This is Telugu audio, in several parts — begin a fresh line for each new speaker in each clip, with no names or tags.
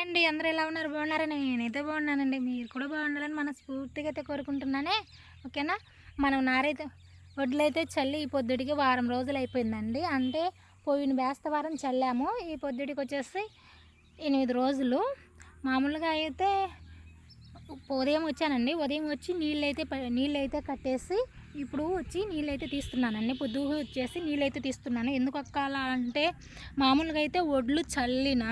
అండి అందరూ ఎలా ఉన్నారు? బాగున్నారని నేనైతే బాగున్నానండి. మీరు కూడా బాగుండాలని మనస్ఫూర్తిగా అయితే కోరుకుంటున్నానే. ఓకేనా? మనం నారైతే వడ్లైతే చల్లి ఈ పొద్దుడికి వారం రోజులు అయిపోయిందండి. అంటే పోయిన బేస్తవారం చల్లాము. ఈ పొద్దుడికి వచ్చేసి ఎనిమిది రోజులు. మామూలుగా అయితే ఉదయం వచ్చానండి. ఉదయం వచ్చి నీళ్ళైతే నీళ్ళైతే కట్టేసి ఇప్పుడు వచ్చి నీళ్ళైతే తీస్తున్నానండి. పొద్దు వచ్చేసి నీళ్ళైతే తీస్తున్నాను. ఎందుకు అలా అంటే మామూలుగా అయితే ఒడ్లు చల్లిన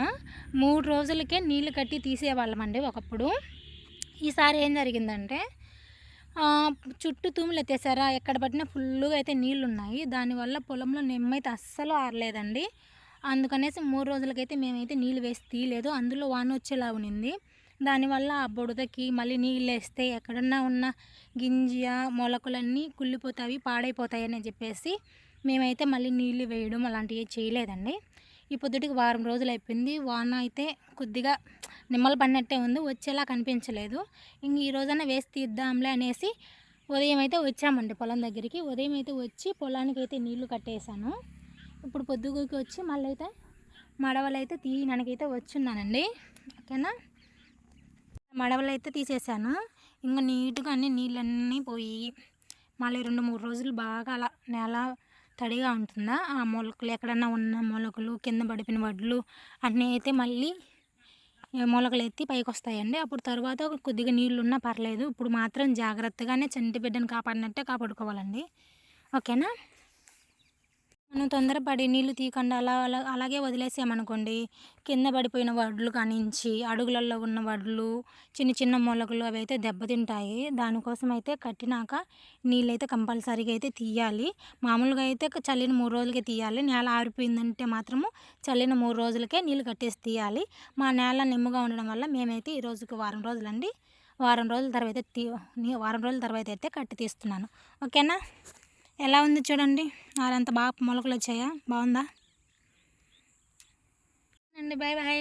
మూడు రోజులకే నీళ్ళు కట్టి తీసేవాళ్ళమండి ఒకప్పుడు. ఈసారి ఏం జరిగిందంటే చుట్టూ తూములు ఎత్తేసారా. ఎక్కడ పట్టినా ఫుల్గా అయితే నీళ్ళు ఉన్నాయి దానివల్ల పొలంలో నిమ్మైతే అస్సలు ఆరలేదండి. అందుకనేసి మూడు రోజులకైతే మేమైతే నీళ్ళు వేసి తీయలేదు. అందులో వాన వచ్చేలా ఉన్నింది దానివల్ల ఆ బుడదకి మళ్ళీ నీళ్ళు వేస్తే ఎక్కడన్నా ఉన్న గింజ మొలకలన్నీ కుళ్ళిపోతాయి పాడైపోతాయి చెప్పేసి మేమైతే మళ్ళీ నీళ్ళు వేయడం అలాంటివి చేయలేదండి. ఈ పొద్దుటికి వారం రోజులు అయిపోయింది. వాన అయితే కొద్దిగా నిమ్మలు పడినట్టే ఉంది. వచ్చేలా కనిపించలేదు. ఇంక ఈ రోజైనా వేసి తీద్దాంలే అనేసి ఉదయం అయితే వచ్చామండి పొలం దగ్గరికి. ఉదయం అయితే వచ్చి పొలానికి అయితే నీళ్ళు కట్టేశాను. ఇప్పుడు పొద్దుగుకి వచ్చి మళ్ళీ అయితే మడవలు అయితే తీయడానికైతే వచ్చున్నానండి. ఓకేనా? మడవలు అయితే తీసేసాను. ఇంకా నీట్గా అన్ని నీళ్ళన్నీ పోయి మళ్ళీ రెండు మూడు రోజులు బాగా అలా నేల తడిగా ఉంటుందా ఆ మొలకలు ఎక్కడన్నా ఉన్న మొలకలు కింద పడిపోయిన వడ్లు అన్నీ అయితే మళ్ళీ మొలకలు ఎత్తి పైకి వస్తాయండి అప్పుడు తర్వాత కొద్దిగా నీళ్ళు ఉన్నా పర్లేదు. ఇప్పుడు మాత్రం జాగ్రత్తగానే చంటి బిడ్డను కాపాడినట్టే కాపాడుకోవాలండి. ఓకేనా? మనం తొందరపడి నీళ్ళు తీయకుండా అలా అలా అలాగే వదిలేసామనుకోండి కింద పడిపోయిన వడ్లు కానించి అడుగులలో ఉన్న వడ్లు చిన్న చిన్న మొలకలు అవి అయితే దెబ్బతింటాయి. దానికోసం అయితే కట్టినాక నీళ్ళు అయితే కంపల్సరీగా అయితే తీయాలి. మామూలుగా అయితే చల్లిన మూడు రోజులకే తీయాలి. నేల ఆరిపోయిందంటే మాత్రము చల్లిన మూడు రోజులకే నీళ్ళు కట్టేసి తీయాలి. మా నేల నిమ్మగా ఉండడం వల్ల మేమైతే ఈ రోజుకి వారం రోజులండి. వారం రోజుల తర్వాత తీ వారం రోజుల తర్వాత అయితే కట్టి తీస్తున్నాను. ఓకేనా? ఎలా ఉంది చూడండి. నారంత బాగా మొలకలు వచ్చాయా బాగుందా? అండి బాయ్ బాయ్.